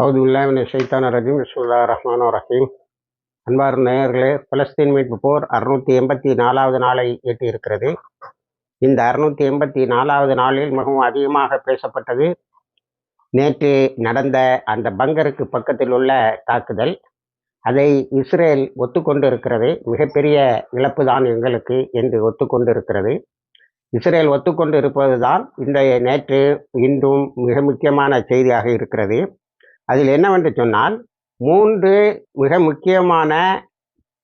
அவுதுல்லாமின் ஷைத்தான ரஜீம். விஸ்வல்லா ரஹ்மான் ரஹீம். அன்பார் நேயர்களே பலஸ்தீன் மீட்பு போர் அறுநூற்றி எண்பத்தி நாலாவது நாளை எட்டியிருக்கிறது இந்த அறுநூற்றி எண்பத்தி நாலாவது நாளில் மிகவும் அதிகமாக பேசப்பட்டது. நேற்று நடந்த அந்த பங்கருக்கு பக்கத்தில் உள்ள தாக்குதல் அதை இஸ்ரேல் ஒத்துக்கொண்டு இருக்கிறது மிகப்பெரிய இழப்பு தான் எங்களுக்கு என்று ஒத்துக்கொண்டு இருக்கிறது இஸ்ரேல் ஒத்துக்கொண்டு இருப்பது தான் இந்த நேற்று இன்றும் மிக முக்கியமான செய்தியாக இருக்கிறது. அதில் என்னவென்று சொன்னால் மூன்று மிக முக்கியமான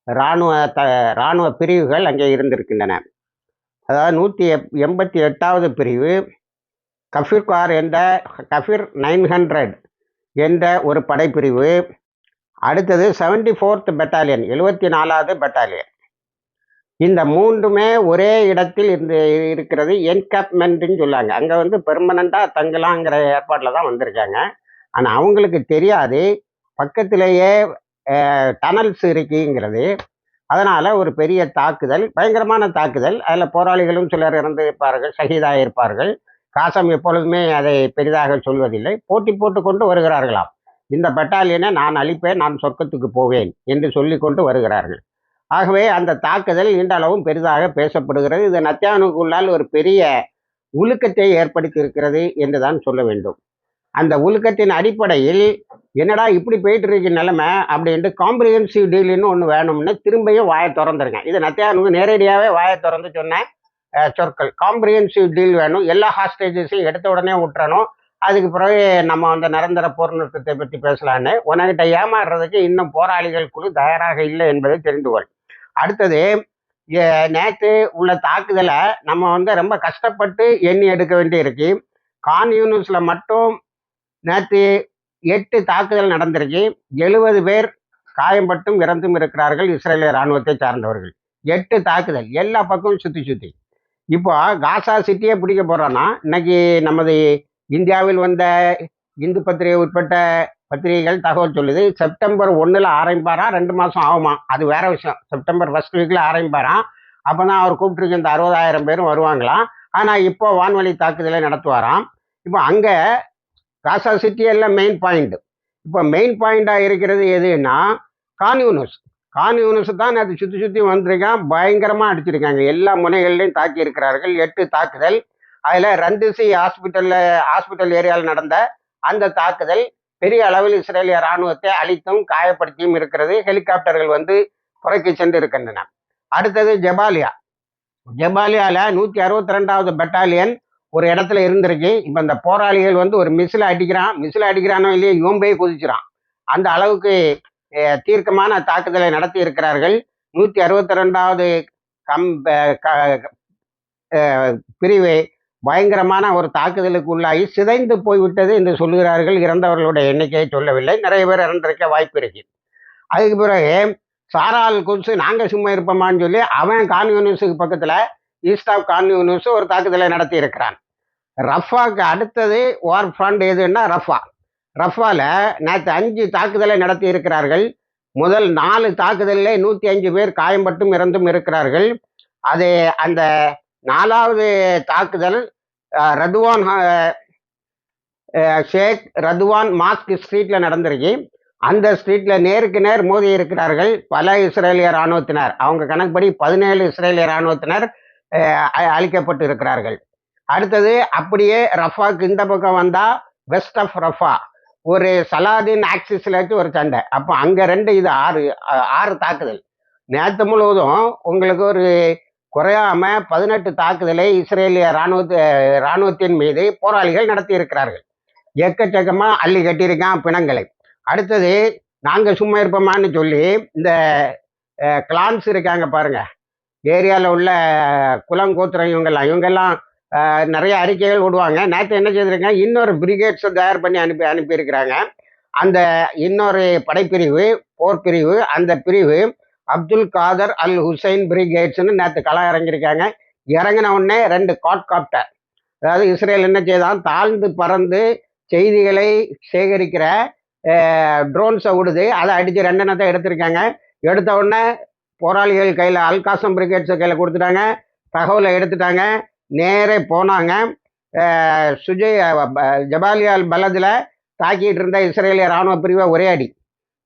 இராணுவ த இராணுவ பிரிவுகள் அங்கே இருந்திருக்கின்றன. அதாவது நூற்றி எப் எண்பத்தி எட்டாவது பிரிவு கஃபிர்கார் என்ற கஃபிர் நைன் ஹண்ட்ரட் என்ற ஒரு படைப்பிரிவு அடுத்தது செவன்டி ஃபோர்த் பெட்டாலியன் எழுபத்தி நாலாவது பெட்டாலியன். இந்த மூன்றுமே ஒரே இடத்தில் இருந்து இருக்கிறது என்கேப்மெண்ட்டுன்னு சொல்லுவாங்க அங்கே வந்து பெர்மனண்ட்டாக தங்கலாங்கிற ஏற்பாட்டில் தான் வந்திருக்காங்க. ஆனால் அவங்களுக்கு தெரியாது. பக்கத்திலேயே டனல்ஸ் இருக்குங்கிறது. அதனால் ஒரு பெரிய தாக்குதல் பயங்கரமான தாக்குதல். அதில் போராளிகளும் சிலர் இறந்து இருப்பார்கள் ஷஹீதாக இருப்பார்கள் காசம் எப்பொழுதுமே அதை பெரிதாக சொல்வதில்லை. போட்டி போட்டு கொண்டு வருகிறார்களாம். இந்த பட்டாலியனை நான் அழிப்பேன் நான் சொர்க்கத்துக்கு போவேன் என்று சொல்லி கொண்டு வருகிறார்கள். ஆகவே அந்த தாக்குதல் இன்றளவும் பெரிதாக பேசப்படுகிறது. இது நத்தியானுக்குள்ளால் ஒரு பெரிய உழுக்கத்தை ஏற்படுத்தி இருக்கிறது என்று தான் சொல்ல வேண்டும். அந்த ஒழுக்கத்தின் அடிப்படையில் என்னடா இப்படி போயிட்டு இருக்கு நிலைமை அப்படின்ட்டு காம்ப்ரிஹென்சிவ் டீல்னு ஒன்று வேணும்னு திரும்பியும் வாயை திறந்துருக்கேன். இது நத்தியானுக்கு நேரடியாகவே வாயை திறந்து சொன்னேன். சொற்கள். காம்ப்ரிஹென்சிவ் டீல் வேணும். எல்லா ஹாஸ்டேஜஸையும் எடுத்த உடனே விட்டுறணும் அதுக்கு பிறகு நம்ம அந்த நிரந்தர போர் நிறுத்தத்தை பற்றி பேசலான்னு. உனக்கிட்ட ஏமாறுறதுக்கு இன்னும் போராளிகள் குழு தயாராக இல்லை என்பதை தெரிந்து கொள். அடுத்தது நேற்று உள்ள தாக்குதலை நம்ம வந்து ரொம்ப கஷ்டப்பட்டு எண்ணி எடுக்க வேண்டி இருக்கு கான் யூனிவர்ஸில் மட்டும் நேற்று எட்டு தாக்குதல் நடந்திருக்கு. எழுபது பேர் காயம்பட்டும் இறந்தும் இருக்கிறார்கள். இஸ்ரேலிய இராணுவத்தை சார்ந்தவர்கள். எட்டு தாக்குதல். எல்லா பக்கமும் சுற்றி சுற்றி இப்போ காசா சிட்டியே பிடிக்க போகிறோன்னா இன்னைக்கு நமது இந்தியாவில் வந்த இந்து பத்திரிகை உட்பட்ட பத்திரிகைகள் தகவல் சொல்லுது செப்டம்பர் ஒன்றில் ஆரம்பிப்பாரா ரெண்டு மாதம் ஆகுமா? அது வேற விஷயம். செப்டம்பர் ஃபர்ஸ்ட் வீக்கில் ஆரம்பிப்பாராம் அப்போ தான் அவர் கூப்பிட்டுருக்க இந்த அறுபதாயிரம் பேரும் வருவாங்களாம் ஆனால் இப்போ வான்வழி தாக்குதலை நடத்துவாராம். இப்போ அங்கே காசா சிட்டி எல்லாம் மெயின் பாயிண்ட் இப்போ மெயின் பாயிண்டாக இருக்கிறது எதுன்னா கான்யூனஸ் கான்யூனஸ் தான் அது சுற்றி சுற்றி வந்திருக்கான் பயங்கரமாக அடிச்சிருக்காங்க. எல்லா முனைகள்லையும் தாக்கி இருக்கிறார்கள். எட்டு தாக்குதல். அதில் ரந்திசி ஹாஸ்பிட்டலில் ஹாஸ்பிட்டல் ஏரியாவில் நடந்த அந்த தாக்குதல் பெரிய அளவில் இஸ்ரேலிய இராணுவத்தை அழித்தும் காயப்படுத்தியும் இருக்கிறது. ஹெலிகாப்டர்கள் வந்து புறக்கி சென்று இருக்கின்றன அடுத்தது ஜபாலியா. ஜபாலியாவில் நூற்றி அறுபத்தி ரெண்டாவது பெட்டாலியன் ஒரு இடத்துல இருந்திருக்கு. இப்போ இந்த போராளிகள் வந்து ஒரு மிசில் அடிக்கிறான். மிசில் அடிக்கிறானோ இல்லையே இவன் போய் குதிச்சிடான் அந்த அளவுக்கு தீர்க்கமான தாக்குதலை நடத்தி இருக்கிறார்கள். நூற்றி அறுபத்தி ரெண்டாவது கம் பிரிவு பயங்கரமான ஒரு தாக்குதலுக்கு உள்ளாகி சிதைந்து போய்விட்டது என்று சொல்லுகிறார்கள் இறந்தவர்களுடைய எண்ணிக்கையை சொல்லவில்லை. நிறைய பேர் இறந்திருக்க வாய்ப்பு இருக்கு. அதுக்கு பிறகு சாரால் குன்சு நாங்கள் சும்மா இருப்போமான்னு சொல்லி அவன் கான்யூனிஸுக்கு பக்கத்தில் ஈஸ்ட் ஆஃப் கான்யூனிஸ் ஒரு தாக்குதலை நடத்தி இருக்கிறான். ரஃபாக்கு அடுத்தது வார் ஃப்ரண்ட் எதுன்னா ரஃபா. ரஃபால நேற்று அஞ்சு தாக்குதலை நடத்தி இருக்கிறார்கள். முதல் நாலு தாக்குதலில் நூற்றி அஞ்சு பேர் காயம்பட்டும் இறந்தும் இருக்கிறார்கள். அது அந்த நாலாவது தாக்குதல் ரதுவான் ஷேக் ரதுவான் மாஸ்க் ஸ்ட்ரீட்டில் நடந்திருக்கு. அந்த ஸ்ட்ரீட்டில் நேருக்கு நேர் மோதி இருக்கிறார்கள் பல இஸ்ரேலிய இராணுவத்தினர் அவங்க கணக்குப்படி பதினேழு இஸ்ரேலிய இராணுவத்தினர் அழிக்கப்பட்டு இருக்கிறார்கள் அடுத்தது அப்படியே ரஃபாக்கு இந்த பக்கம் வந்தால் வெஸ்ட் ஆஃப் ரஃபா. ஒரு சலாதீன் ஆக்சிஸில் வச்சு ஒரு சண்டை. அப்போ அங்கே ரெண்டு இது ஆறு ஆறு தாக்குதல். நேற்று முழுவதும் உங்களுக்கு ஒரு குறையாம பதினெட்டு தாக்குதலை இஸ்ரேலிய இராணுவ இராணுவத்தின் மீது போராளிகள் நடத்தி இருக்கிறார்கள் எக்கச்சக்கமாக அள்ளி கட்டியிருக்கான் பிணங்களை. அடுத்தது நாங்கள் சும்மா இருப்போமான்னு சொல்லி இந்த கிளான்ஸ் இருக்காங்க பாருங்க. ஏரியாவில் உள்ள குளம் கோத்திரம் இவங்கெல்லாம் இவங்கெல்லாம் நிறைய அறிக்கைகள் விடுவாங்க நேற்று என்ன செய்திருக்காங்க இன்னொரு பிரிகேட்ஸை தயார் பண்ணி அனுப்பி அனுப்பியிருக்கிறாங்க. அந்த இன்னொரு படைப்பிரிவு போர் பிரிவு அந்த பிரிவு அப்துல் காதர் அல் ஹுசைன் பிரிகேட்ஸ்னு நேற்று களம் இறங்கியிருக்காங்க. இறங்கின உடனே ரெண்டு காப்டர் அதாவது இஸ்ரேல் என்ன செய்தான்? தாழ்ந்து பறந்து செய்திகளை சேகரிக்கிற ட்ரோன்ஸை விடுது. அதை அடித்து ரெண்டெண்ணத்தை எடுத்திருக்காங்க. எடுத்த உடனே போராளிகள் கையில் அல்காசம் பிரிகேட்ஸை கையில் கொடுத்துட்டாங்க. தகவலை எடுத்துட்டாங்க. நேரே போனாங்க. சுஜய் ஜபாலியால் பலதில் தாக்கிட்டு இருந்த இஸ்ரேலிய ராணுவ பிரிவை ஒரே அடி.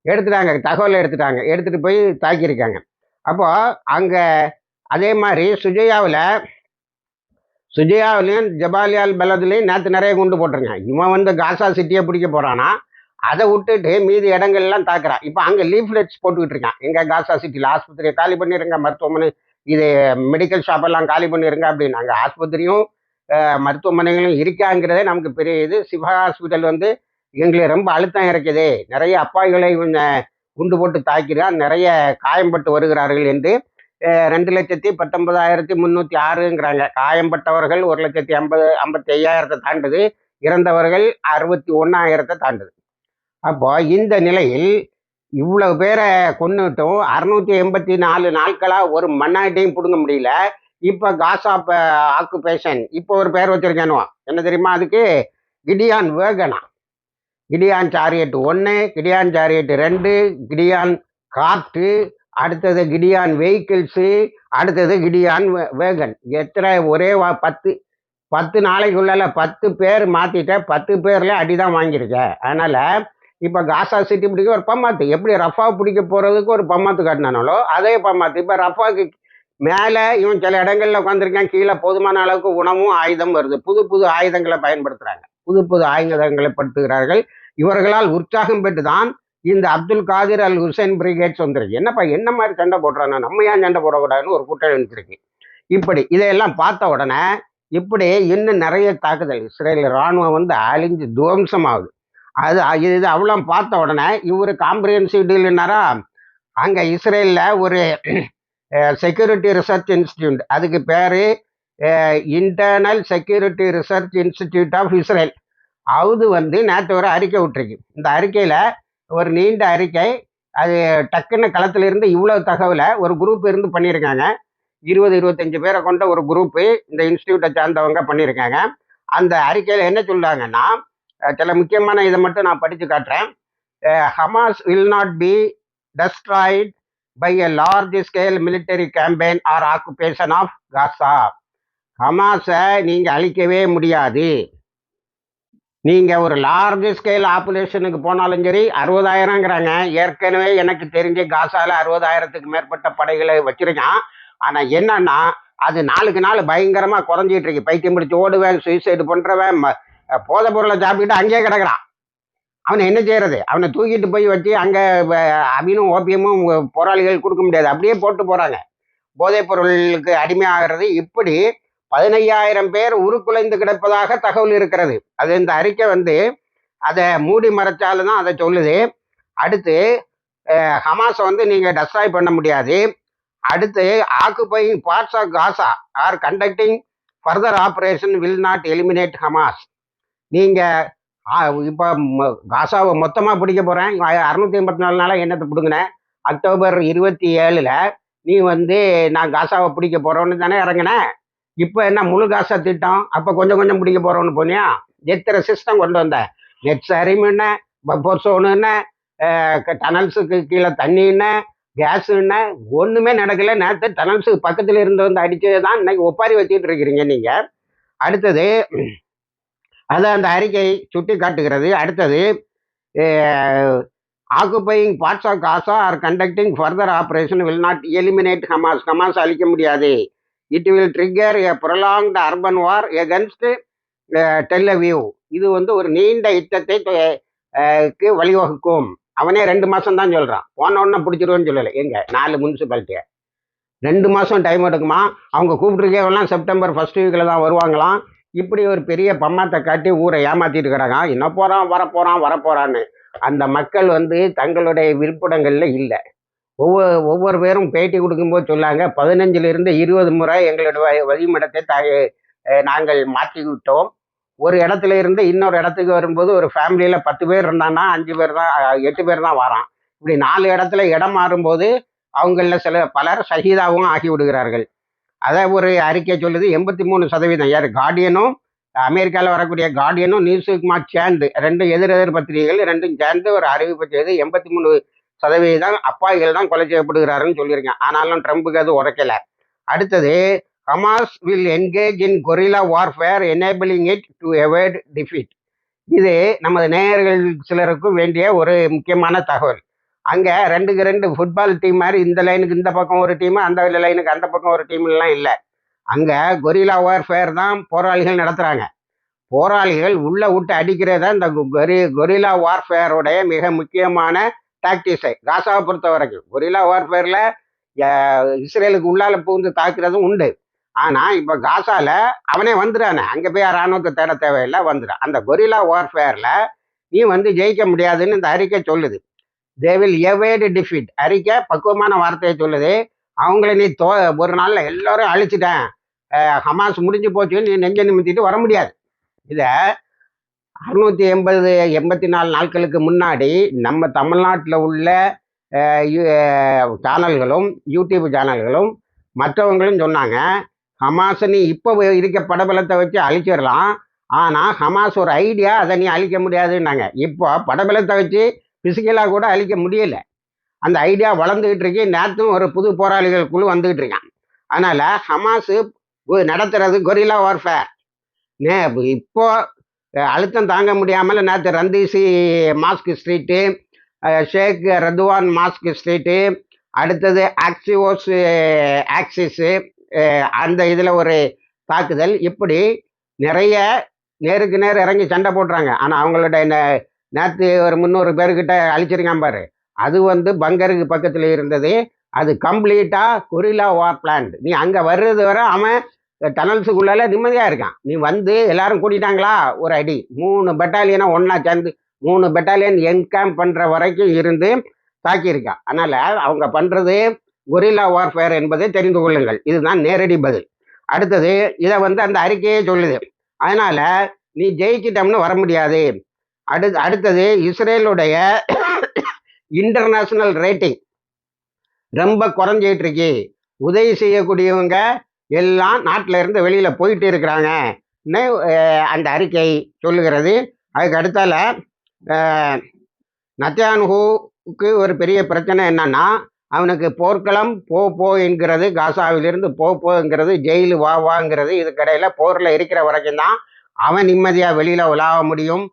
எடுத்துட்டாங்க தகவல் எடுத்துட்டாங்க. எடுத்துகிட்டு போய் தாக்கியிருக்காங்க. அப்போது அங்கே அதே மாதிரி சுஜயாவில் சுஜயாவிலையும் ஜபாலியால் பலதுலேயும் நேற்று நிறைய குண்டு போட்டிருங்க இவன் வந்து காசா சிட்டியை பிடிக்க போகிறான்னா அதை விட்டுட்டு மீதி இடங்கள்லாம் தாக்குறான். இப்போ அங்கே லீஃப்லெட்ஸ் போட்டுக்கிட்டு இருக்கான். எங்கள் காசா சிட்டியில் ஆஸ்பத்திரியை காலி பண்ணிடுங்க மருத்துவமனை இது மெடிக்கல் ஷாப்பெல்லாம் காலி பண்ணிருங்க அப்படின்னாங்க ஆஸ்பத்திரியும் மருத்துவமனைகளும் இருக்காங்கிறதே நமக்கு பெரிய இது சிவா ஹாஸ்பிட்டல் வந்து எங்களுக்கு ரொம்ப அழுத்தம் இருக்குது நிறைய அப்பாய்களை குண்டு போட்டு தாக்கிறான் நிறைய காயம்பட்டு வருகிறார்கள் என்று ரெண்டு லட்சத்தி பத்தொன்பதாயிரத்தி முந்நூற்றி ஆறுங்கிறாங்க. காயம்பட்டவர்கள் ஒரு லட்சத்தி ஐம்பது ஐம்பத்தி ஐயாயிரத்தை தாண்டுது. இறந்தவர்கள் அறுபத்தி ஒன்றாயிரத்தை தாண்டுது. அப்போ இந்த நிலையில் இவ்வளவு பேரை கொன்னுட்டும் அறுநூத்தி எண்பத்தி நாலு நாட்களாக ஒரு மண்ணாட்டையும் பிடுங்க முடியல. இப்போ காசா ஆக்குபேஷன் இப்போ ஒரு பேர் வச்சிருக்கானுவா என்ன தெரியுமா அதுக்கு? கிடியான் வேகனா. கிடியான் சாரியட் ஒன்று கிடியான் சாரியட் ரெண்டு கிடியான் காற்று அடுத்தது கிடியான் வெஹிக்கிள்ஸு அடுத்தது கிடியான் வேகன். எத்தனை ஒரே வா பத்து பத்து நாளைக்குள்ள பத்து பேர் மாற்றிட்ட பத்து பேர்ல அடிதான் வாங்கியிருக்க. அதனால் இப்போ காசா சிட்டி பிடிக்க ஒரு பம்மாத்து. எப்படி ரஃபா பிடிக்க போகிறதுக்கு ஒரு பம்மாத்து காட்டினானாலோ அதே பம்மாத்து. இப்போ ரஃபாக்கு மேலே இவன் சில இடங்களில் உட்காந்துருக்கான் கீழே போதுமான அளவுக்கு உணவும் ஆயுதம் வருது. புது புது ஆயுதங்களை பயன்படுத்துகிறாங்க புது புது ஆயுதங்களை படுத்துகிறார்கள். இவர்களால் உற்சாகம் பெற்று தான் இந்த Abdul Qadir al Hussein Brigades வந்துருக்கு என்னப்பா என்ன மாதிரி சண்டை போடுறானா நம்ம ஏன் சண்டை போடக்கூடாதுன்னு ஒரு கூட்டம் எழுந்திருக்கு. இப்படி இதையெல்லாம் பார்த்த உடனே இப்படி இன்னும் நிறைய தாக்குதல். இஸ்ரேல் ராணுவம் வந்து அழிஞ்சு துவம்சமாகுது. அது இது அவ்வளோ பார்த்த உடனே இவர் காம்ப்ரிஹென்சிவ் டீல்னாரா அங்கே இஸ்ரேலில் ஒரு செக்யூரிட்டி ரிசர்ச் இன்ஸ்டியூட் அதுக்கு பேர் internal security research institute of Israel அது வந்து நேற்று ஒரு அறிக்கை விட்டுருக்கு. இந்த அறிக்கையில் ஒரு நீண்ட அறிக்கை. அது டக்குன்னு களத்திலிருந்து இவ்வளோ தகவலை ஒரு குரூப் இருந்து பண்ணியிருக்காங்க. இருபது இருபத்தஞ்சு பேரை கொண்ட ஒரு குரூப்பு இந்த இன்ஸ்டியூட்டை சார்ந்தவங்க பண்ணியிருக்காங்க. அந்த அறிக்கையில் என்ன சொல்கிறாங்கன்னா சில முக்கியமான இதை மட்டும் நான் படித்து காட்டுறேன். Hamas will not be destroyed by a large scale military campaign or occupation of Gaza ஹமாஸை நீங்கள் அழிக்கவே முடியாது. நீங்கள் ஒரு லார்ஜ் ஸ்கேல் ஆப்புலேஷனுக்கு போனாலும் சரி அறுபதாயிரங்கிறாங்க. ஏற்கனவே எனக்கு தெரிஞ்ச காசால அறுபதாயிரத்துக்கு மேற்பட்ட படைகளை வச்சிருக்கான். ஆனால் என்னன்னா அது நாளுக்கு நாள் பயங்கரமாக குறைஞ்சிட்டு இருக்கு. பைத்தியம் பிடிச்சி ஓடுவேன் சுயசைடு பண்ணுறவன் ம- போதை பொருளை சாப்பிட்டுட்டு அங்கேயே கிடக்குறான். அவனை என்ன செய்யறது? அவனை தூக்கிட்டு போய் வச்சு அங்கே அபினும் ஓபியமும் போராளிகள் கொடுக்க முடியாது. அப்படியே போட்டு போகிறாங்க போதைப் பொருளுக்கு அடிமையாகிறது இப்படி பதினையாயிரம் பேர் உருக்குலைந்து கிடப்பதாக தகவல் இருக்கிறது. அது இந்த அறிக்கை வந்து அதை மூடி மறைச்சாலும் தான் அதை சொல்லுது. அடுத்து ஹமாஸை வந்து நீங்கள் டெஸ்ட்ராய் பண்ண முடியாது. அடுத்து occupying parts of Gaza or conducting further operation will not eliminate Hamas நீங்கள் இப்போ காசாவை மொத்தமாக பிடிக்க போகிறேன் அறுநூத்தி எண்பத்தி நாலு நாளாக என்னத்தை பிடுங்கினேன் அக்டோபர் இருபத்தி ஏழில் நீ வந்து நான் காசாவை பிடிக்க போகிறோன்னு தானே இறங்கினேன் இப்போ என்ன முழு காசா திட்டம்? அப்போ கொஞ்சம் கொஞ்சம் பிடிக்க போகிறோன்னு போனியா? எத்தனை சிஸ்டம் கொண்டு வந்த? நெட் சரிமுன்னு என்ன? டனல்ஸுக்கு கீழே தண்ணின்னு கேஸ் என்ன? ஒன்றுமே நடக்கல. நேற்று டனல்ஸுக்கு பக்கத்தில் இருந்து வந்து அடித்தது தான் இன்னைக்கு ஒப்பாரி வச்சுட்டு இருக்கிறீங்க நீங்கள் அடுத்தது அதை அந்த அறிக்கை சுட்டி காட்டுகிறது அடுத்தது occupying parts of Gaza or conducting further operation will not eliminate Hamas. Hamas அழிக்க முடியாது. It will trigger a prolonged urban war against Tel Aviv இது வந்து ஒரு நீண்ட யுத்தத்தை வழிவகுக்கும். அவனே ரெண்டு மாதம் தான் சொல்கிறான் போன உடனே பிடிச்சிருவேன்னு சொல்லலை. எங்கே? நாலு முனிசிபாலிட்டியை. ரெண்டு மாதம் டைம் எடுக்குமா? அவங்க கூப்பிட்டுருக்கவெல்லாம் செப்டம்பர் ஃபர்ஸ்ட் வீக்கில் தான் வருவாங்களாம். இப்படி ஒரு பெரிய பம்மாத்தை காட்டி ஊரை ஏமாத்திட்டு இருக்கிறாங்க. என்ன போகிறான் வரப்போகிறான் வரப்போகிறான்னு அந்த மக்கள் வந்து தங்களுடைய விருப்பிடங்களில் இல்லை. ஒவ்வொரு ஒவ்வொரு பேரும் பேட்டி கொடுக்கும்போது சொல்லாங்க பதினஞ்சிலிருந்து இருபது முறை எங்களுடைய வ- வழிமிடத்தை த நாங்கள் மாற்றி விட்டோம் ஒரு இடத்துல இருந்து இன்னொரு இடத்துக்கு வரும்போது ஒரு ஃபேமிலியில் பத்து பேர் இருந்தான்னா அஞ்சு பேர் தான் எட்டு பேர் தான் வரான். இப்படி நாலு இடத்துல இடம் மாறும்போது அவங்களில் சில பலர் சகிதாவும் ஆகி விடுகிறார்கள் அதை ஒரு அறிக்கை சொல்லுது. எண்பத்தி மூணு சதவீதம். யார்? கார்டியனும் அமெரிக்காவில் வரக்கூடிய கார்டியனும் நியூஸ் மார்க் சேர்ந்து ரெண்டு எதிர் எதிர் பத்திரிகைகள் ரெண்டும் சேர்ந்து ஒரு அறிவிப்பு செய்து எண்பத்தி மூணு சதவீதம் அப்பாவிகள் தான் கொலை செய்யப்படுகிறாருன்னு சொல்லியிருக்கேன் ஆனாலும் ட்ரம்புக்கு அது உரைக்கல. அடுத்தது Hamas will engage in guerrilla warfare enabling it to avoid defeat இது நமது நேயர்கள் சிலருக்கும் வேண்டிய ஒரு முக்கியமான தகவல். அங்கே ரெண்டுக்கு ரெண்டு ஃபுட்பால் டீம் மாதிரி இந்த லைனுக்கு இந்த பக்கம் ஒரு டீம் அந்த லைனுக்கு அந்த பக்கம் ஒரு டீம்லாம் இல்லை. அங்கே கொரிலா வார்ஃபேர் தான் போராளிகள் நடத்துகிறாங்க போராளிகள் உள்ளே விட்டு அடிக்கிறத இந்த கொரி கொரிலா வார்ஃபேருடைய மிக முக்கியமான டாக்டிஸை காசாவை பொறுத்த வரைக்கும் கொரிலா வார்ஃபேரில் இஸ்ரேலுக்கு உள்ளால பூந்து தாக்குறதும் உண்டு. ஆனால் இப்போ காசாவில் அவனே வந்துடானே அங்கே போய் ராணுவத்தை தேட தேவையில்லை வந்துடான் அந்த கொரிலா வார்ஃபேரில் நீ வந்து ஜெயிக்க முடியாதுன்னு இந்த அறிக்கை சொல்லுது. தே வில் எவேடு டிஃபீட் அறிக்கை பக்குவமான வார்த்தையை சொல்லுது. அவங்கள நீ தோ ஒரு நாளில் எல்லோரும் அழிச்சிட்டேன். ஹமாஸ் முடிஞ்சு போச்சு நீ நெஞ்ச நிமித்திட்டு வர முடியாது. இதை அறுநூத்தி எண்பது எண்பத்தி நாலு நாட்களுக்கு முன்னாடி நம்ம தமிழ்நாட்டில் உள்ள யூ- சேனல்களும் யூடியூப் சேனல்களும் மற்றவங்களும் சொன்னாங்க ஹமாஸை நீ இப்போ இருக்க படபலத்தை வச்சு அழிச்சிடலாம் ஆனால் ஹமாஸ் ஒரு ஐடியா அதை நீ அழிக்க முடியாதுன்னாங்க. இப்போ படபலத்தை வச்சு பிசிக்கலாக கூட அழிக்க முடியல. அந்த ஐடியா வளர்ந்துகிட்டு இருக்கு. நேற்றும் ஒரு புது போராளிகள் குழு வந்துகிட்டு இருக்கான் அதனால ஹமாஸு நடத்துறது கொரில்லா வார்ஃபேர் நே இப்போ அழுத்தம் தாங்க முடியாமல் நேற்று Rantisi mosque street Sheikh Radwan mosque street அடுத்தது ஆக்சிவோஸ் ஆக்சிஸு அந்த இதில் ஒரு தாக்குதல். இப்படி நிறைய நேருக்கு நேர் இறங்கி சண்டை போடுறாங்க. ஆனால் அவங்களோட நே- நேற்று ஒரு முந்நூறு பேர்கிட்ட அழிச்சிருக்கான் பாரு. அது வந்து பங்கருக்கு பக்கத்தில் இருந்தது. அது கம்ப்ளீட்டாக கொரில்லா வார் பிளான்ட். நீ அங்கே வர்றது வர அவன் டனல்ஸுக்குள்ளால நிம்மதியாக இருக்கான். நீ வந்து எல்லாரும் கூட்டிட்டாங்களா? ஒரு அடி. மூணு பெட்டாலியனை ஒன்றா சேர்ந்து மூணு பெட்டாலியன் என்கேம்ப் பண்ணுற வரைக்கும் இருந்து தாக்கியிருக்கான். அதனால் அவங்க பண்ணுறது கொரில்லா வார்ஃபேர் என்பதை தெரிந்து கொள்ளுங்கள். இதுதான் நேரடி பதில். அடுத்தது இதை வந்து அந்த அறிக்கையே சொல்லுது. அதனால் நீ ஜெயிச்சிட்டோம்னு வர முடியாது. அடு அடுத்தது இஸ்ரேலுடைய இன்டர்நேஷனல் ரேட்டிங் ரொம்ப குறைஞ்சிட்டு இருக்கு உதவி செய்யக்கூடியவங்க எல்லாம் நாட்டில இருந்து வெளியில போயிட்டு இருக்கிறாங்க. அந்த அறிக்கை சொல்லுகிறது. அதுக்கு அடுத்தால நத்தியானுகுக்கு ஒரு பெரிய பிரச்சனை என்னன்னா அவனுக்கு போர்க்களம் போ போ என்கிறது காசாவிலிருந்து போ போங்கிறது ஜெயிலு வா வாங்கிறது இதுக்கடையில் போரில் இருக்கிற வரைக்கும் தான் அவன் நிம்மதியாக வெளியில் உலாவ முடியும்.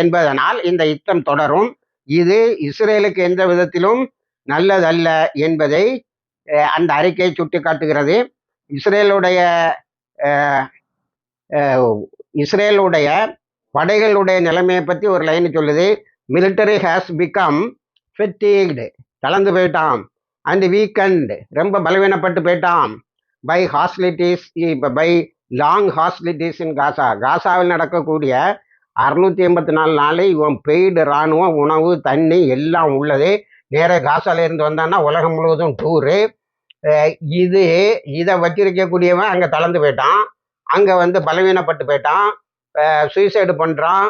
என்பதனால் இந்த யுத்தம் தொடரும். இது இஸ்ரேலுக்கு எந்த விதத்திலும் நல்லதல்ல என்பதை அந்த அறிக்கை சுட்டிக்காட்டுகிறது. இஸ்ரேலுடைய இஸ்ரேலுடைய படைகளுடைய நிலைமையை பற்றி ஒரு லைன் சொல்லுது. மிலிட்டரி ஹேஸ் பிகம் ஃபெட்டீக்டு கலந்து போயிட்டான் அண்ட் வீக்கெண்ட் ரொம்ப பலவீனப்பட்டு போயிட்டான் பை ஹாஸ்லிட்டிஸ் இப்போ பை லாங் ஹாஸ்டிலிட்டிஸ் இன் காசா காசாவில் நடக்கக்கூடிய அறுநூத்தி எண்பத்தி நாலு நாள் இவன் பெய்டு இராணுவம் உணவு தண்ணி எல்லாம் உள்ளது. நேராக காசால இருந்து வந்தான்னா உலகம் முழுவதும் டூரு இது இதை வச்சிருக்கக்கூடியவன் அங்கே தளர்ந்து போயிட்டான். அங்கே வந்து பலவீனப்பட்டு போயிட்டான். சூசைடு பண்ணுறான்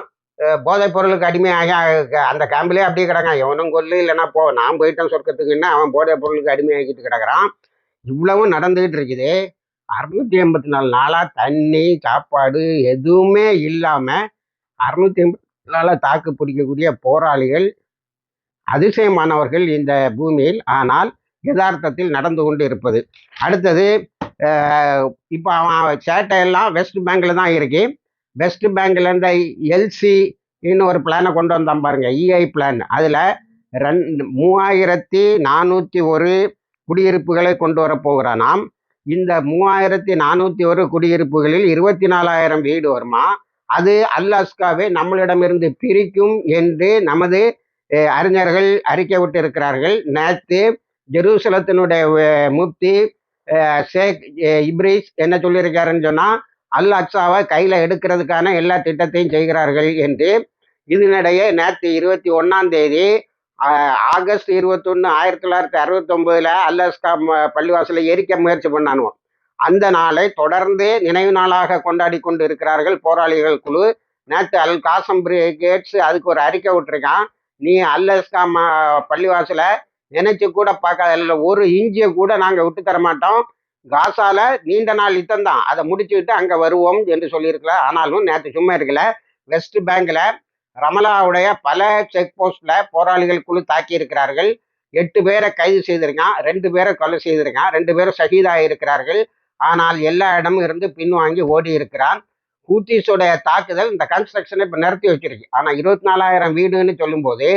போதைப் பொருளுக்கு அடிமையாக அந்த கேம்பிலே அப்படியே கிடக்கான். எவனும் கொல்லு இல்லைன்னா போ நான் போயிட்டேன் சொர்க்கத்துக்குன்னு அவன் போதைப் பொருளுக்கு அடிமையாகிட்டு கிடக்குறான். இவ்வளவும் நடந்துகிட்டு இருக்குது. அறுநூத்தி எண்பத்தி நாலு நாளாக தண்ணி சாப்பாடு எதுவுமே இல்லாமல் அறுநூத்தி எண்பத்தி தாக்கு பிடிக்கக்கூடிய போராளிகள் அதிசயமானவர்கள் இந்த பூமியில். ஆனால் யதார்த்தத்தில் நடந்து கொண்டு இருப்பது. அடுத்தது இப்போ அவன் சேட்டையெல்லாம் வெஸ்ட் பேங்க்ல தான் இருக்கு. வெஸ்ட் பேங்க்ல இருந்த எல்சி இன்னும் ஒரு பிளானை கொண்டு வந்தான் பாருங்க இஐ பிளான். அதில் ரெண்டு மூவாயிரத்தி நானூற்றி ஒரு குடியிருப்புகளை கொண்டு வர போகிறானாம். இந்த மூவாயிரத்தி நானூற்றி ஒரு குடியிருப்புகளில் இருபத்தி நாலாயிரம் வீடு வருமா? அது அல்லாஸ்காவை நம்மளிடமிருந்து பிரிக்கும் என்று நமது அறிஞர்கள் அறிக்கை விட்டிருக்கிறார்கள். நேற்று ஜெருசலத்தினுடைய முப்தி ஷேக் இப்ரிஸ் என்ன சொல்லியிருக்காருன்னு சொன்னால் அல் அக்ஸாவை கையில் எடுக்கிறதுக்கான எல்லா திட்டத்தையும் செய்கிறார்கள் என்று. இதனிடையே நேற்று இருபத்தி ஒன்றாம் தேதி ஆகஸ்ட் இருபத்தொன்று ஆயிரத்தி தொள்ளாயிரத்தி அறுபத்தொம்போதில் அல்லாஸ்கா ம- பள்ளிவாசலை எரிக்க முயற்சி பண்ணானுவோம் அந்த நாளை தொடர்ந்து நினைவு நாளாக கொண்டாடி கொண்டு இருக்கிறார்கள் போராளிகள் குழு. நேற்று அல் காசம் கேட்ஸ் அதுக்கு ஒரு அறிக்கை விட்டுருக்கான். நீ அல்லஸ்கா மா பள்ளிவாசலை நினைச்சு கூட பார்க்காத ஒரு இஞ்சியை கூட நாங்கள் விட்டு தர மாட்டோம். காசால நீண்ட நாள் யுத்தம் தான் அதை முடிச்சுக்கிட்டு அங்கே வருவோம் என்று சொல்லியிருக்கல. ஆனாலும் நேற்று சும்மா இருக்கல. வெஸ்ட் பேங்க்ல ரமலாவுடைய பல செக் போஸ்ட்ல போராளிகள் குழு தாக்கி இருக்கிறார்கள் எட்டு பேரை கைது செய்திருக்கான். ரெண்டு பேரை கொலை செய்திருக்கான். ரெண்டு பேரும் சகிதாக இருக்கிறார்கள் ஆனால் எல்லா இடமும் இருந்து பின்வாங்கி ஓடி இருக்கிறான் ஹூத்திஸோடைய தாக்குதல் இந்த கன்ஸ்ட்ரக்ஷனை இப்போ நிறுத்தி வச்சிருக்கு. ஆனால் இருபத்தி நாலாயிரம் வீடுன்னு சொல்லும்போது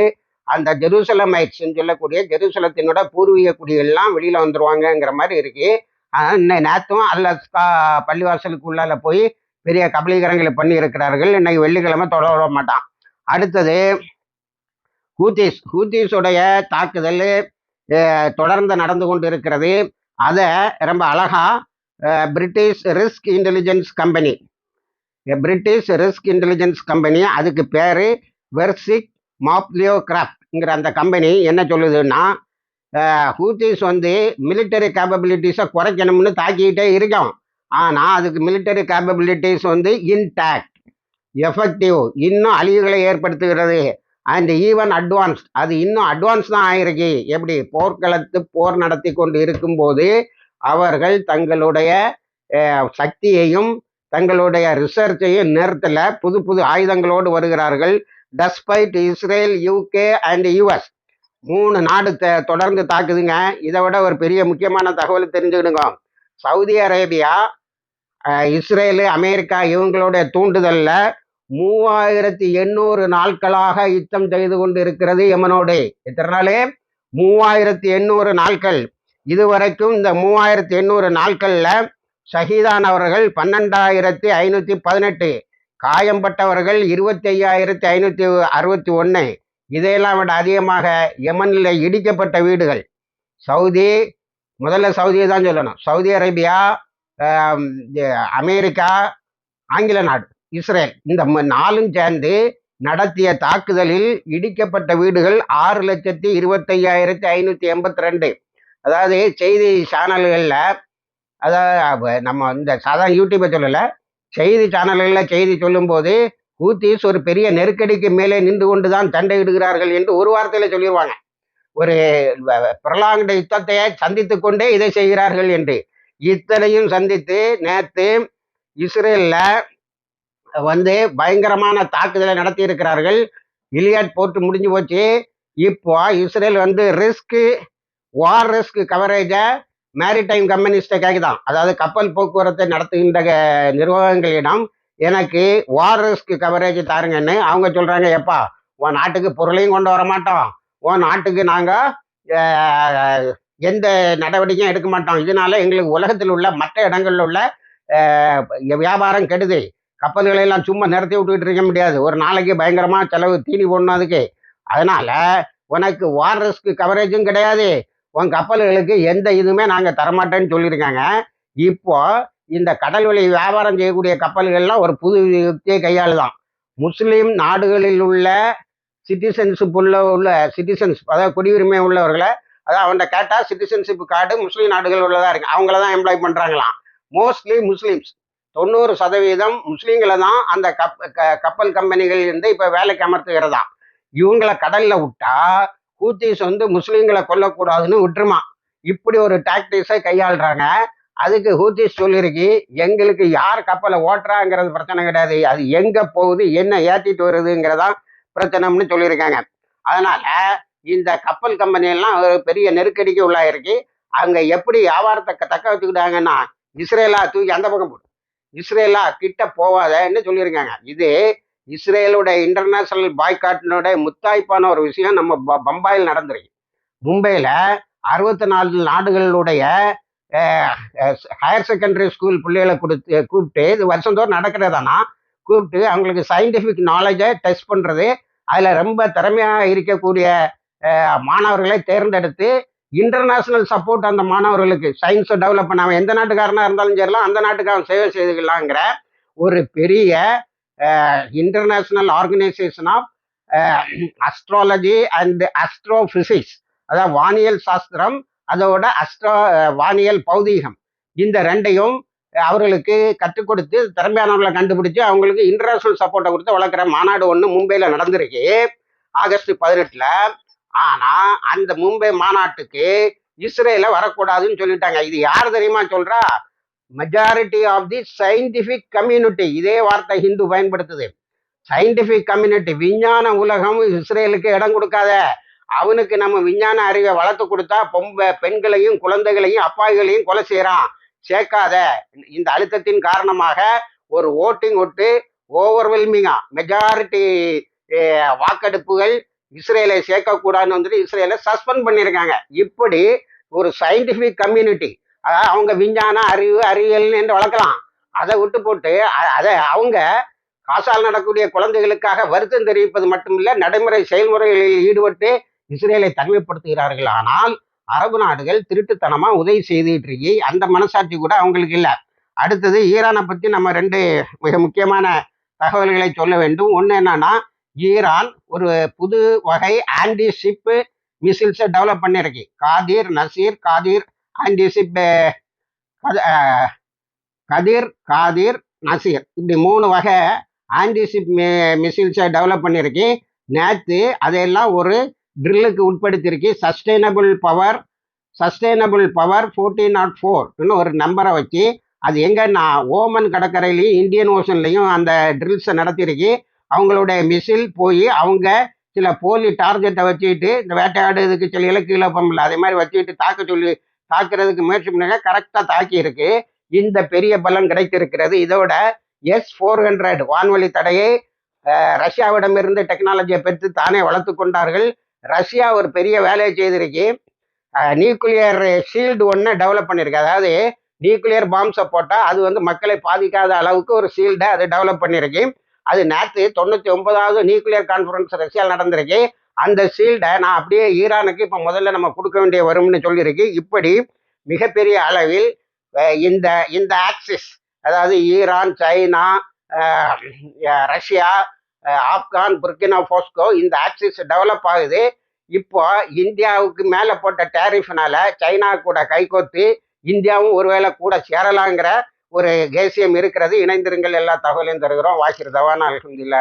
அந்த ஜெருசலமைட்ஸ்ன்னு சொல்லக்கூடிய ஜெருசலத்தினோட பூர்வீக குடிகள்லாம் வெளியில் வந்துருவாங்கங்கிற மாதிரி இருக்கு. ஆனால் இன்னை நேற்றும் அல்லஸ்கா பள்ளிவாசலுக்குள்ளால போய் பெரிய கபலீகரங்களை பண்ணி இருக்கிறார்கள் இன்னைக்கு வெள்ளிக்கிழமை தொடர மாட்டான். அடுத்தது ஹூத்திஸ் ஹூத்திஸுடைய தாக்குதல் தொடர்ந்து நடந்து கொண்டு இருக்கிறது அதை ரொம்ப அழகா British risk intelligence company British risk intelligence company அதுக்கு பேர் வெர்சிக் மாப்லியோ கிராஃப்ட்ங்கிற அந்த கம்பெனி என்ன சொல்லுதுன்னா ஹூத்திஸ் வந்து மிலிட்டரி கேப்பபிலிட்டிஸை குறைக்கணும்னு தாக்கிக்கிட்டே இருக்கோம் ஆனால் அதுக்கு மிலிட்டரி கேப்பபிலிட்டிஸ் வந்து இன்டாக்ட் எஃபெக்டிவ் இன்னும் அழிவுகளை ஏற்படுத்துகிறது. அண்ட் ஈவன் அட்வான்ஸ் அது இன்னும் அட்வான்ஸ் தான் ஆயிருக்கு. எப்படி? போர்க்களத்து போர் நடத்தி கொண்டு இருக்கும்போது அவர்கள் தங்களுடைய சக்தியையும் தங்களுடைய ரிசர்ச்சையும் நிறுத்தல. புது புது ஆயுதங்களோடு வருகிறார்கள். Despite Israel UK and US மூணு நாடு த- தொடர்ந்து தாக்குதுங்க. இதை விட ஒரு பெரிய முக்கியமான தகவல் தெரிஞ்சுக்கிடுங்க. சவுதி அரேபியா இஸ்ரேலு அமெரிக்கா இவங்களுடைய தூண்டுதல்ல. மூவாயிரத்தி எண்ணூறு நாட்களாக யுத்தம் செய்து கொண்டு இருக்கிறது எமனோடு. எத்தனை நாள்? மூவாயிரத்தி எண்ணூறு நாட்கள். இதுவரைக்கும் இந்த மூவாயிரத்தி எண்ணூறு நாட்களில் ஷஹீதானவர்கள் பன்னெண்டாயிரத்தி ஐநூற்றி பதினெட்டு காயம்பட்டவர்கள் இருபத்தி ஐயாயிரத்தி ஐநூற்றி அறுபத்தி ஒன்று இதையெல்லாம் விட அதிகமாக யமனில் இடிக்கப்பட்ட வீடுகள். சவுதி முதல்ல சவுதியை தான் சொல்லணும். சவுதி அரேபியா அமெரிக்கா ஆங்கில நாடு இஸ்ரேல் இந்த ம- நாலும் சேர்ந்து நடத்திய தாக்குதலில் இடிக்கப்பட்ட வீடுகள் ஆறு லட்சத்தி இருபத்தையாயிரத்தி ஐநூற்றி எண்பத்தி ரெண்டு. அதாவது செய்தி சேனல்களில் அதாவது நம்ம இந்த சாதாரண யூடியூப்பை சொல்லலை செய்தி சேனல்களில் செய்தி சொல்லும்போது கூத்தீஸ் ஒரு பெரிய நெருக்கடிக்கு மேலே நின்று கொண்டு தான் சண்டையிடுகிறார்கள் என்று ஒரு வார்த்தையில் சொல்லிடுவாங்க ஒரு பிரலாங்கட யுத்தத்தை சந்தித்து கொண்டே இதை செய்கிறார்கள் என்று. இத்தனையும் சந்தித்து நேற்று இஸ்ரேலில் வந்து பயங்கரமான தாக்குதலை நடத்தி இருக்கிறார்கள் இலியாட் போட்டு முடிஞ்சு போச்சு. இப்போ இஸ்ரேல் வந்து ரிஸ்க்கு வார் ரிஸ்க் கவரேஜை மேரிடைம் கம்பெனிஸ்ட்டை கேட்குதான் அதாவது கப்பல் போக்குவரத்தை நடத்துகின்ற க- நிர்வாகங்களிடம் எனக்கு வார் ரிஸ்க் கவரேஜ் தாருங்கன்னு அவங்க சொல்கிறாங்க எப்பா உன் நாட்டுக்கு பொருளையும் கொண்டு வர மாட்டோம். உன் நாட்டுக்கு நாங்கள் எந்த நடவடிக்கையும் எடுக்க மாட்டோம். இதனால எங்களுக்கு உலகத்தில் உள்ள மற்ற இடங்களில் உள்ள வியாபாரம் கெடுது. கப்பல்களை எல்லாம் சும்மா நிறுத்தி விட்டுக்கிட்டு இருக்க முடியாது. ஒரு நாளைக்கு பயங்கரமாக செலவு தீனி போடணும் அதுக்கு. அதனால உனக்கு வார் ரிஸ்க் கவரேஜும் கிடையாது. உன் கப்பல்களுக்கு எந்த இதுவுமே நாங்கள் தரமாட்டேன்னு சொல்லியிருக்காங்க. இப்போ இந்த கடல் வழி வியாபாரம் செய்யக்கூடிய கப்பல்கள்லாம் ஒரு புது யுக்தியை கையாளுதான். முஸ்லீம் நாடுகளில் உள்ள சிட்டிசன்ஷிப் உள்ள உள்ள சிட்டிசன்ஸ் அதாவது குடியுரிமை உள்ளவர்களை அதாவது அவன்கிட்ட கேட்டால் சிட்டிசன்ஷிப் கார்டு முஸ்லீம் நாடுகள் உள்ளதாக இருக்கு. அவங்கள தான் எம்ப்ளாய் பண்ணுறாங்களாம் மோஸ்ட்லி முஸ்லீம்ஸ் தொண்ணூறு சதவீதம் முஸ்லீம்களை தான் அந்த கப் க- கப்பல் கம்பெனிகள் இருந்து இப்போ வேலைக்கு அமர்த்துகிறதா. இவங்கள கடலில் விட்டா ஹூத்திஸ் வந்து முஸ்லீம்களை கொல்லக்கூடாதுன்னு விட்டுருமா? இப்படி ஒரு டாக்டிக்ஸை கையாளுறாங்க. அதுக்கு ஹூத்திஸ் சொல்லியிருக்கு எங்களுக்கு யார் கப்பலை ஓட்டுறாங்கிறது பிரச்சனை கிடையாது. அது எங்கே போகுது என்ன ஏற்றிட்டு வருதுங்கிறதான் பிரச்சனைன்னு சொல்லியிருக்காங்க. அதனால இந்த கப்பல் கம்பெனியெல்லாம் ஒரு பெரிய நெருக்கடிக்கு உள்ளாயிருக்கு. அங்கே எப்படி வியாபாரத்தை தக்க வச்சுக்கிட்டாங்கன்னா இஸ்ரேலா தூக்கி அந்த பக்கம் போடு. இஸ்ரேலா கிட்ட போவாதன்னு சொல்லியிருக்காங்க. இது இஸ்ரேலோட இன்டர்நேஷனல் பாய்காட்டினோட முத்தாய்ப்பான ஒரு விஷயம் நம்ம ப- பம்பாயில் நடந்துருக்கு. மும்பையில் அறுபத்தி நாலு நாடுகளுடைய ஹையர் செகண்டரி ஸ்கூல் பிள்ளைகளை கொடுத்து கூப்பிட்டு இது வருஷந்தோறும் நடக்கிறதானா கூப்பிட்டு அவங்களுக்கு சயின்டிஃபிக் நாலேஜை டெஸ்ட் பண்ணுறது அதில் ரொம்ப திறமையாக இருக்கக்கூடிய மாணவர்களை தேர்ந்தெடுத்து இன்டர்நேஷ்னல் சப்போர்ட் அந்த மாணவர்களுக்கு சயின்ஸை டெவலப் பண்ணாமல் எந்த நாட்டுக்காரனாக இருந்தாலும் சரிலாம் அந்த நாட்டுக்கு அவன் சேவை செய்துக்கலாங்கிற ஒரு பெரிய international organisation of astrology and astrophysics அதாவது வானியல் சாஸ்திரம் அதோட அஸ்ட்ரோ uh, வானியல் பௌதீகம். இந்த ரெண்டையும் அவர்களுக்கு கற்றுக் கொடுத்து திறமையானவர்களை கண்டுபிடிச்சு அவங்களுக்கு இன்டர்நேஷனல் சப்போர்ட்டை கொடுத்து வளர்க்குற மாநாடு ஒன்று மும்பையில் நடந்திருக்கு ஆகஸ்ட் பதினெட்டில். ஆனால் அந்த மும்பை மாநாட்டுக்கு இஸ்ரேல வரக்கூடாதுன்னு சொல்லிட்டாங்க. இது யார் தெரியுமா சொல்கிறா majority of the scientific community இதே வார்த்தை ஹிந்து பயன்படுத்துது. சயின்டிஃபிக் கம்யூனிட்டி விஞ்ஞான உலகம் இஸ்ரேலுக்கு இடம் கொடுக்காத. அவனுக்கு நம்ம விஞ்ஞான அறிவை வளர்த்து கொடுத்தா பொம்பை பெண்களையும் குழந்தைகளையும் அப்பாய்களையும் கொலை செய்யறான் சேர்க்காத. இந்த அழுத்தத்தின் காரணமாக ஒரு ஓட்டிங் ஒட்டு ஓவர்வெல்மிங்கா மெஜாரிட்டி வாக்கெடுப்புகள் இஸ்ரேலை சேர்க்கக்கூடாதுன்னு வந்துட்டு இஸ்ரேலை சஸ்பெண்ட் பண்ணியிருக்காங்க. இப்படி ஒரு சயின்டிஃபிக் கம்யூனிட்டி அதாவது அவங்க விஞ்ஞானம் அறிவு அறிவியல் என்று வளர்க்கலாம். அதை விட்டு போட்டு அதை அவங்க காசால் நடக்கக்கூடிய குழந்தைகளுக்காக வருத்தம் தெரிவிப்பது மட்டுமில்ல நடைமுறை செயல்முறைகளில் ஈடுபட்டு இஸ்ரேலை தனிமைப்படுத்துகிறார்கள். ஆனால் அரபு நாடுகள் திருட்டுத்தனமா உதவி செய்துட்டு இருக்கி. அந்த மனசாட்சி கூட அவங்களுக்கு இல்லை. அடுத்தது ஈரானை பத்தி நம்ம ரெண்டு மிக முக்கியமான தகவல்களை சொல்ல வேண்டும். ஒன்று என்னன்னா ஈரான் ஒரு புது வகை ஆன்டி ஷிப்பு மிசில்ஸை டெவலப் பண்ணியிருக்கு. Qadir Nasir Qadir anti ship Qadir Qadir Nasir. இப்படி மூணு வகை ஆன்டிசிப் மிசில்ஸை டெவலப் பண்ணியிருக்கு. நேற்று அதையெல்லாம் ஒரு ட்ரில்லுக்கு உட்படுத்தியிருக்கு. Sustainable power sustainable power fourteen not ஃபோர்னு ஒரு நம்பரை வச்சு அது எங்கன்னா ஓமன் கடற்கரையிலையும் இந்தியன் ஓஷன்லையும் அந்த ட்ரில்ஸை நடத்தியிருக்கு. அவங்களுடைய மிசில் போய் அவங்க சில போலி டார்கெட்டை வச்சுக்கிட்டு இந்த வேட்டையாடுறதுக்கு சில இலக்கு இல்லை அதே மாதிரி வச்சுக்கிட்டு தாக்க சொல்லி தாக்குறதுக்கு முயற்சி பண்ணாங்க. கரெக்டாக தாக்கி இருக்கு இந்த பெரிய பலன் கிடைத்திருக்கிறது. இதோட எஸ் ஃபோர் ஹண்ட்ரட் வான்வழி தடையை ரஷ்யாவிடமிருந்து டெக்னாலஜியை பெற்று தானே வளர்த்து கொண்டார்கள். ரஷ்யா ஒரு பெரிய வேலையை செய்திருக்கு. நியூக்ளியர் ஷீல்டு ஒன்று டெவலப் பண்ணியிருக்கு. அதாவது நியூக்ளியர் பாம்ஸை போட்டால் அது வந்து மக்களை பாதிக்காத அளவுக்கு ஒரு ஷீல்டை அது டெவலப் பண்ணியிருக்கு. அது நேற்று தொண்ணூற்றி ஒன்பதாவது நியூக்ளியர் கான்ஃபரன்ஸ் ரஷ்யாவில் நடந்திருக்கு. அந்த ஷீல்டை நான் அப்படியே ஈரானுக்கு இப்போ முதல்ல நம்ம கொடுக்க வேண்டிய வரும்னு சொல்லியிருக்கு. இப்படி மிகப்பெரிய அளவில் இந்த இந்த ஆக்சிஸ் அதாவது Iran China Russia Afghan Burkina Bosco இந்த ஆக்சிஸ் டெவலப் ஆகுது. இப்போ இந்தியாவுக்கு மேலே போட்ட டேரிஃப்னால சைனா கூட கைகோத்து இந்தியாவும் ஒருவேளை கூட சேரலாங்கிற ஒரு கேசியம் இருக்கிறது. இணைந்திருங்கள் எல்லா தகவலையும் தருகிறோம். வாசிர் தவானா அலமதுல்லா